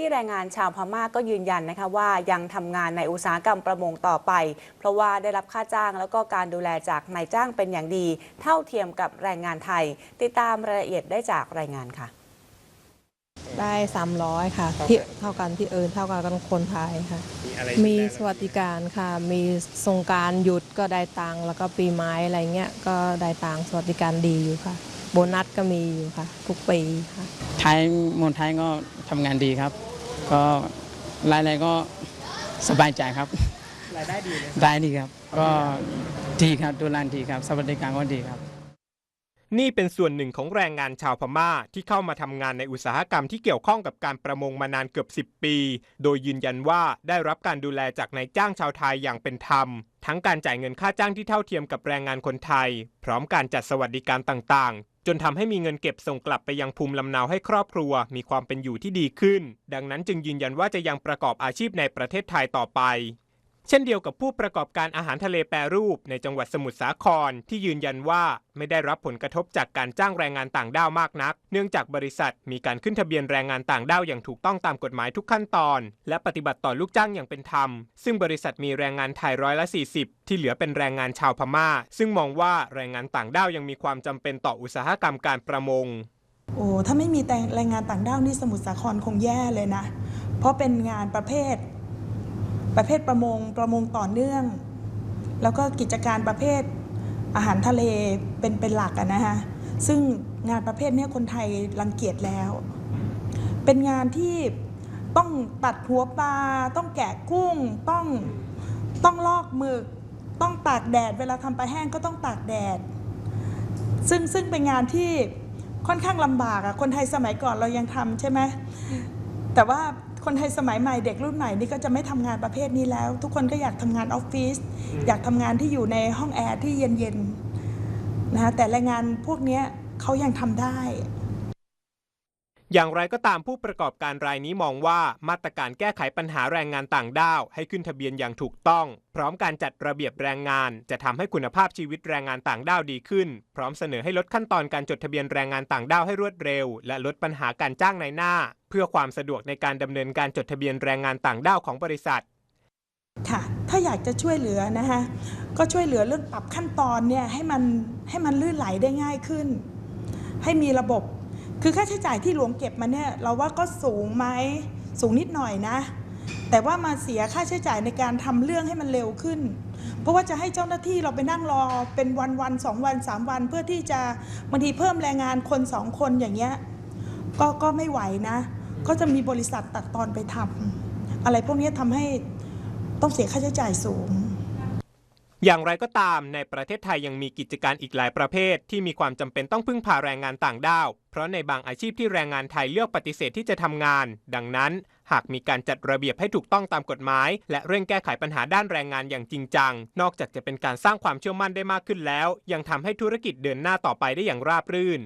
ที่แรงงานชาวพม่าก็ยืนยันนะคะว่ายังทำงานในอุตสาหกรรมประมงต่อไป เพราะว่าได้รับค่าจ้างแล้วก็การดูแลจากนายจ้างเป็นอย่างดี เท่าเทียมกับแรงงานไทย ติดตามรายละเอียดได้จากรายงานค่ะ ได้ 300 ค่ะ ที่เท่ากันที่เอินเท่ากันกับคนไทยค่ะมีอะไรมีสวัสดิการค่ะ มีสงกรารหยุดก็ได้ตังค์แล้วก็ปีไม้อะไรเงี้ยก็ได้ตังค์สวัสดิการดีอยู่ค่ะ โบนัสก็มีอยู่ค่ะ ทุกปีค่ะไทยเมองไทยก็ทำงานดีครับ ก็รายได้ก็สบายใจครับรายได้ดีเลยได้ดีครับ ก็ดีครับดูแลดีครับ สวัสดิการก็ดีครับ นี่เป็นส่วนหนึ่งของแรงงานชาวพม่าที่เข้ามาทำงานในอุตสาหกรรมที่เกี่ยวข้องกับการประมงมานานเกือบ 10 ปี โดยยืนยันว่าได้รับการดูแลจากนายจ้างชาวไทยอย่างเป็นธรรม ทั้งการจ่ายเงินค่าจ้างที่เท่าเทียมกับแรงงานคนไทย พร้อมการจัดสวัสดิการต่างๆ จนทำให้มีเงินเก็บส่งกลับไปยังภูมิลำเนาให้ครอบครัว มีความเป็นอยู่ที่ดีขึ้น ดังนั้นจึงยืนยันว่าจะยังประกอบอาชีพในประเทศไทยต่อไป เช่นเดียวกับผู้ประกอบการอาหารทะเลแปรรูปในจังหวัดสมุทรสาครที่ยืนยันว่าไม่ได้รับผลกระทบจากการจ้างแรงงานต่างด้าวมากนัก เนื่องจากบริษัทมีการขึ้นทะเบียนแรงงานต่างด้าวอย่างถูกต้องตามกฎหมายทุกขั้นตอน และปฏิบัติต่อลูกจ้างอย่างเป็นธรรม ซึ่งบริษัทมีแรงงานไทยร้อยละ 40 ที่เหลือเป็นแรงงานชาวพม่า ซึ่งมองว่าแรงงานต่างด้าวยังมีความจำเป็นต่ออุตสาหกรรมการประมง โอ้ถ้าไม่มีแต่แรงงานต่างด้าวนี่สมุทรสาครคงแย่เลยนะ เพราะเป็นงานประเภท ประเภทประมงประมงต่อเนื่อง แล้วก็กิจการประเภทอาหารทะเลเป็นเป็นหลักอะนะฮะซึ่งงานประเภทนี้คนไทยรังเกียจแล้ว เป็นงานที่ต้องตัดหัวปลา ต้องแกะกุ้ง ต้องต้องลอกหมึก ต้องตากแดด เวลาทำปลาแห้งก็ต้องตากแดด ซึ่งซึ่งเป็นงานที่ค่อนข้างลำบากอะคนไทยสมัยก่อนเรายังทำใช่ไหมแต่ว่า คนไทยสมัยใหม่เด็กรุ่นใหม่นี่ก็จะไม่ทำงานประเภทนี้แล้ว ทุกคนก็อยากทำงานออฟฟิศอยากทำงานที่อยู่ในห้องแอร์ที่เย็นๆนะคะแต่แรงงานพวกเนี้ยเขายังทำได้ อย่างไรก็ตามผู้ประกอบการรายนี้มองว่ามาตรการแก้ไขปัญหาแรงงานต่างด้าว ให้ขึ้นทะเบียนอย่างถูกต้อง พร้อมการจัดระเบียบแรงงาน จะทำให้คุณภาพชีวิตแรงงานต่างด้าวดีขึ้น พร้อมเสนอให้ลดขั้นตอนการจดทะเบียนแรงงานต่างด้าวให้รวดเร็ว และลดปัญหาการจ้างในหน้า เพื่อความสะดวกในการดำเนินการจดทะเบียนแรงงานต่างด้าวของบริษัทค่ะถ้าอยากจะช่วยเหลือนะคะก็ช่วยเหลือเรื่องปรับขั้นตอนเนี่ยให้มันให้มันลื่นไหลได้ง่ายขึ้น ให้มีระบบ คือค่าใช้จ่ายที่หลวงเก็บมาเนี่ยเราว่าก็สูงไหมสูงนิดหน่อยนะ แต่ว่ามาเสียค่าใช้จ่ายในการทำเรื่องให้มันเร็วขึ้น เพราะว่าจะให้เจ้าหน้าที่เราไปนั่งรอเป็นวันวันสองวันสามวัน เพื่อที่จะบางทีเพิ่มแรงงานคนสองคนอย่างเงี้ยก็ก็ไม่ไหวนะ ก็จะมีบริษัทตัดตอนไปทำอะไรพวกนี้ทำให้ต้องเสียค่าใช้จ่ายสูง อย่างไรก็ตามในประเทศไทยยังมีกิจการอีกหลายประเภท ที่มีความจำเป็นต้องพึ่งพาแรงงานต่างด้าว เพราะในบางอาชีพที่แรงงานไทยเลือกปฏิเสธที่จะทำงาน ดังนั้น หากมีการจัดระเบียบให้ถูกต้องตามกฎหมาย และเร่งแก้ไขปัญหาด้านแรงงานอย่างจริงจัง นอกจากจะเป็นการสร้างความเชื่อมั่นได้มากขึ้นแล้ว ยังทำให้ธุรกิจเดินหน้าต่อไปได้อย่างราบรื่น